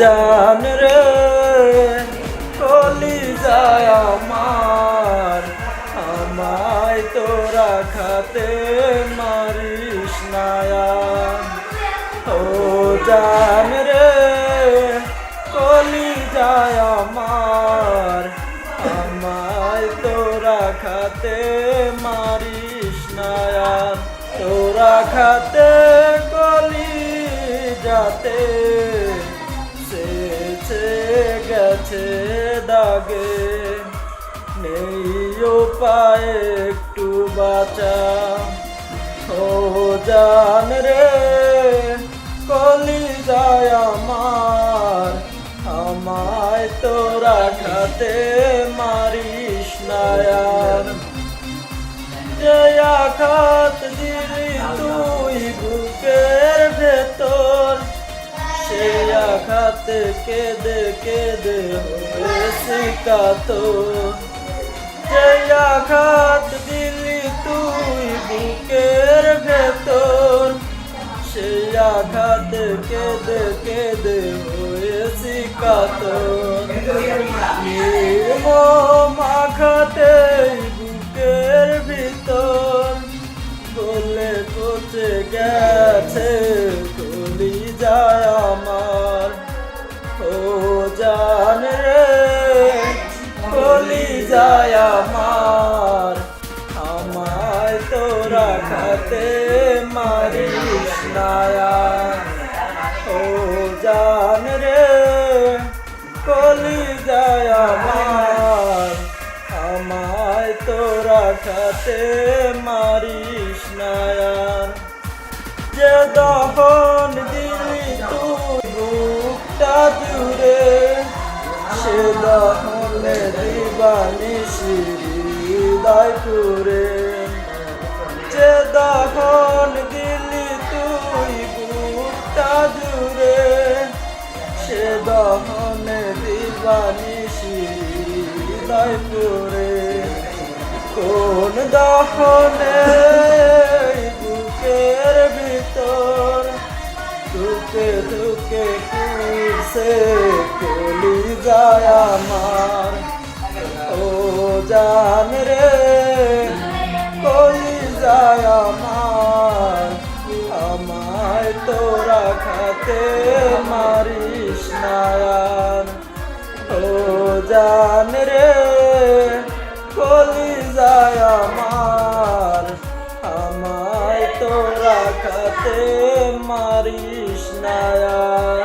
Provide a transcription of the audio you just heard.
জান রে কলি যায় আমার। আমায় তোরা খাতে মারিস নায়ান ও জান রে কলি যায় আমার। আমায় তোরা খাতে মারিস নায়ান তোরা খাতে কলি যাতে গেছে দাগে নেই উপায় একটু বাঁচা। ও জান রে কলি যায় আমার আমায় তোরা খাতে মারিস নায়ান যে আঘাত দিলি তুই আঘাত কেঁদে কেঁদে হয়েছি কাতর যে আঘাত দিলি তুই বুকের ভেতর সে আঘাত কেঁদে কেঁদে হয়েছি কাতর নির্মম আঘাতে বুকের ভিতর গলে পচে গেছে গলি যায় আমার যায় আমার, আমায় তোরা খাতে মারিস নায়া। ও জান রে কলি যায় আমার, আমায় তোরা খাতে মারিস নায়ার যে দহন দিবানি হৃদয় করে যে দহন দিলি তুই বুকটা জুড়ে, সে দহনে দিবানি হৃদয় করে কোন দহনে বুকের ভিতর দুকে দুকে কুসে কলি যায় আমার জান রে, কই যায় আমার? আমায় তোরা খাতে মারিস নায়ান ও জান রে কলি যায় আমার? আমায় তোরা খাতে মারিস নায়ান